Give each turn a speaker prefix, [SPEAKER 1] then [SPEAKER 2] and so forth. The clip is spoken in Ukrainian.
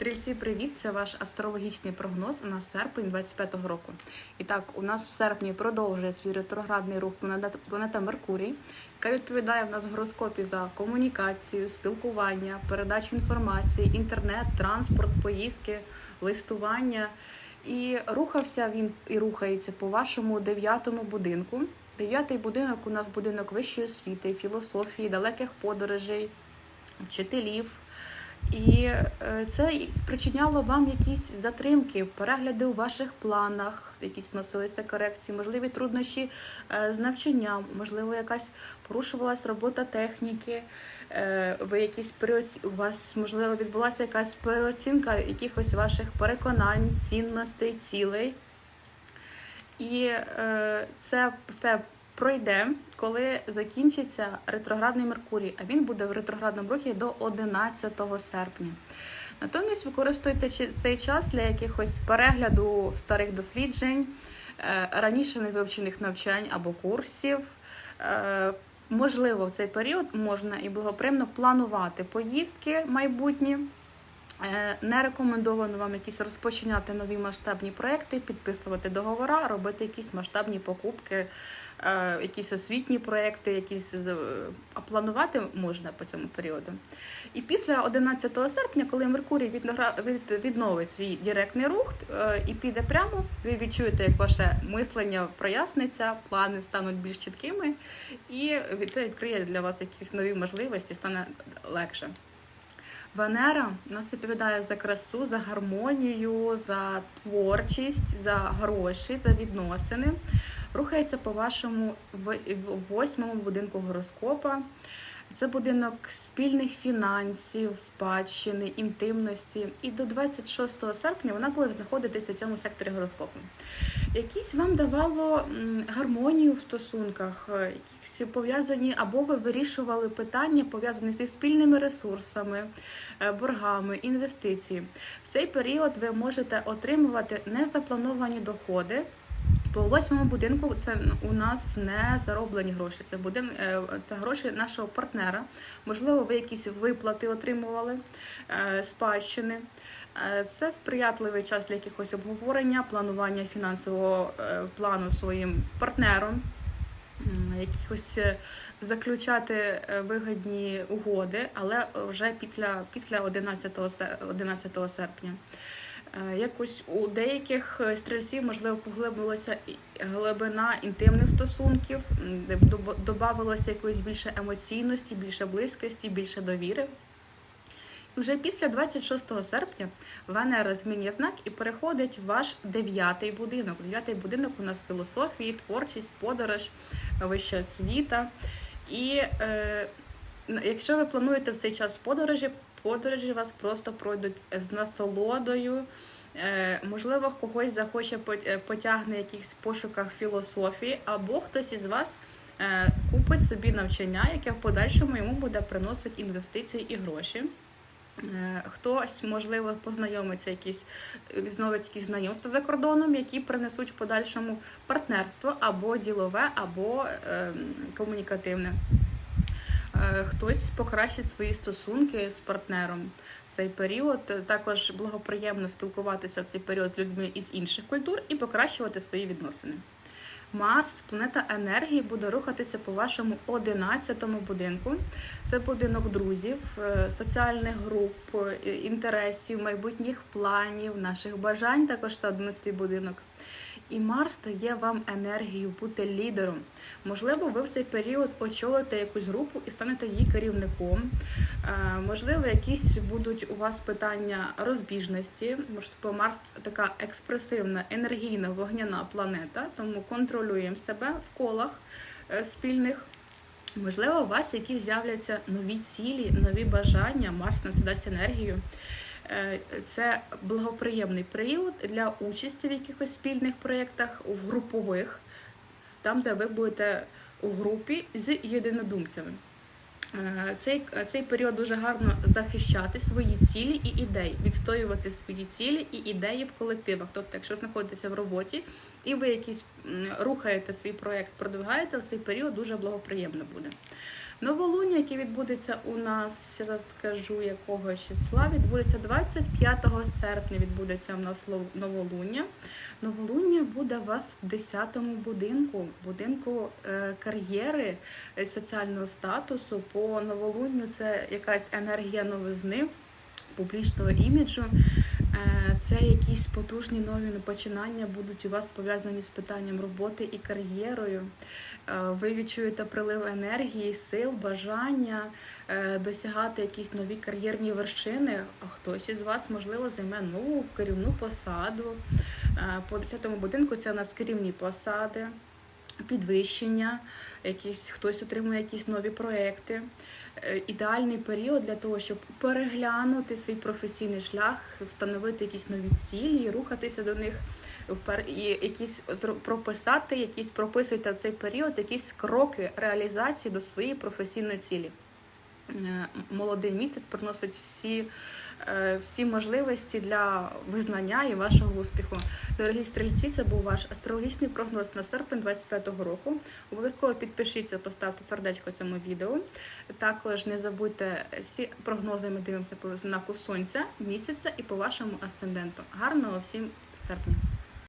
[SPEAKER 1] Стрільці, привіт! Це ваш астрологічний прогноз на серпень 25-го року. І так, у нас в серпні продовжує свій ретроградний рух планета, Меркурій, яка відповідає в нас в гороскопі за комунікацію, спілкування, передачу інформації, інтернет, транспорт, поїздки, листування. І рухався він і рухається по вашому дев'ятому будинку. Дев'ятий будинок у нас будинок вищої освіти, філософії, далеких подорожей, вчителів. І е, це спричиняло вам якісь затримки, перегляди у ваших планах, якісь носилися корекції, можливі труднощі е, з навчанням, можливо, якась порушувалась робота техніки. е, Ви якісь переоці... у вас можливо відбулася якась переоцінка якихось ваших переконань, цінностей, цілей. І це все пройде, коли закінчиться ретроградний Меркурій, а він буде в ретроградному рухі до 11 серпня. Натомість використовуйте цей час для якихось перегляду старих досліджень, е, раніше невивчених навчань або курсів. Е, Можливо, в цей період можна і благоприємно планувати поїздки майбутні. Е, Не рекомендовано вам якісь розпочинати нові масштабні проекти, підписувати договори, робити якісь масштабні покупки, е, якісь освітні проекти, якісь а планувати можна по цьому періоду. І після 11 серпня, коли Меркурій відновить свій директний рух е, і піде прямо, ви відчуєте, як ваше мислення проясниться, плани стануть більш чіткими, і це відкриє для вас якісь нові можливості, стане легше. Венера нас відповідає за красу, за гармонію, за творчість, за гроші, за відносини. Рухається по вашому восьмому будинку гороскопа. Це будинок спільних фінансів, спадщини, інтимності. І до 26 серпня вона буде знаходитися в цьому секторі гороскопу. Якісь вам давало гармонію в стосунках, е, якісь пов'язані, або ви вирішували питання, пов'язані зі спільними ресурсами, е, боргами, інвестиції. В цей період ви можете отримувати незаплановані доходи. По восьмому будинку це у нас не зароблені гроші. Це будин, е, це гроші нашого партнера. Можливо, ви якісь виплати отримували, е, спадщини. Е, Це сприятливий час для якихось обговорення, планування фінансового плану своїм партнером, якихось заключати вигідні угоди, але вже після, після 11, 11 серпня. Е, Якось у деяких е, стрільців можливо поглибилася глибина інтимних стосунків, додавалося якоїсь більше емоційності, більше близькості, більше довіри. І вже після 26 серпня Венера змінює знак і переходить в ваш дев'ятий будинок. Дев'ятий будинок у нас філософії, творчість, подорож, вища освіта. І е, якщо ви плануєте в цей час подорожі, подорожі вас просто пройдуть з насолодою. Е, можливо, когось захоче е, потягне якихось пошуках філософії, або хтось із вас е, купить собі навчання, яке в подальшому йому буде приносити інвестиції і гроші. Хтось, можливо, познайомиться якісь, відновить якісь знайомства за кордоном, які принесуть в подальшому партнерство або ділове, або е, комунікативне. Е, Хтось покращить свої стосунки з партнером цей період. Також благоприємно спілкуватися в цей період з людьми із інших культур і покращувати свої відносини. Марс, планета енергії, буде рухатися по вашому 11-му будинку. Це будинок друзів, е, соціальних груп, е, інтересів, майбутніх планів, наших бажань. Також це 11-й будинок. І Марс дає вам енергію бути лідером. Можливо, ви в цей період очолите якусь групу і станете її керівником. Е, Можливо, якісь будуть у вас питання розбіжності. Можливо, Марс така експресивна, енергійна, вогняна планета, тому контролюємо себе в колах е, спільних. Можливо, у вас якісь з'являться нові цілі, нові бажання. Марс на це дасть енергію. Е, Це благоприємний період для участі в якихось спільних проєктах, в групових, там, де ви будете у групі з єдинодумцями. Е, Цей, цей період дуже гарно захищати свої цілі і ідеї, відстоювати свої цілі і ідеї в колективах. Тобто, якщо знаходитеся в роботі і ви якісь рухаєте свій проєкт, продвигаєте, цей період дуже благоприємно буде. Новолуння, яке відбудеться у нас, ще раз скажу, якого числа, відбудеться 25 серпня. Відбудеться у нас новолуння. Новолуння буде у вас в 10-му будинку, будинку е, кар'єри, е, соціального статусу. По новолунню це якась енергія новизни, публічного іміджу. Е, Це якісь потужні нові починання будуть у вас пов'язані з питанням роботи і кар'єрою. Е, Ви відчуєте прилив енергії, сил, бажання е, досягати якісь нові кар'єрні вершини. А хтось із вас, можливо, займе нову керівну посаду. По 10-му будинку це у нас керівні посади, підвищення, якісь хтось отримує якісь нові проекти. Е, Ідеальний період для того, щоб переглянути свій професійний шлях, встановити якісь нові цілі рухатися до них і якісь прописати, якісь прописуйте в цей період якісь кроки реалізації до своєї професійної цілі. Е, Молодий місяць приносить всі, е, всі можливості для визнання і вашого успіху. Дорогі стрільці, це був ваш астрологічний прогноз на серпень 25-го року. Обов'язково підпишіться, поставте сердечко цьому відео. Також не забудьте всі прогнози. Ми дивимося по знаку сонця, місяця і по вашому асценденту. Гарного всім серпня!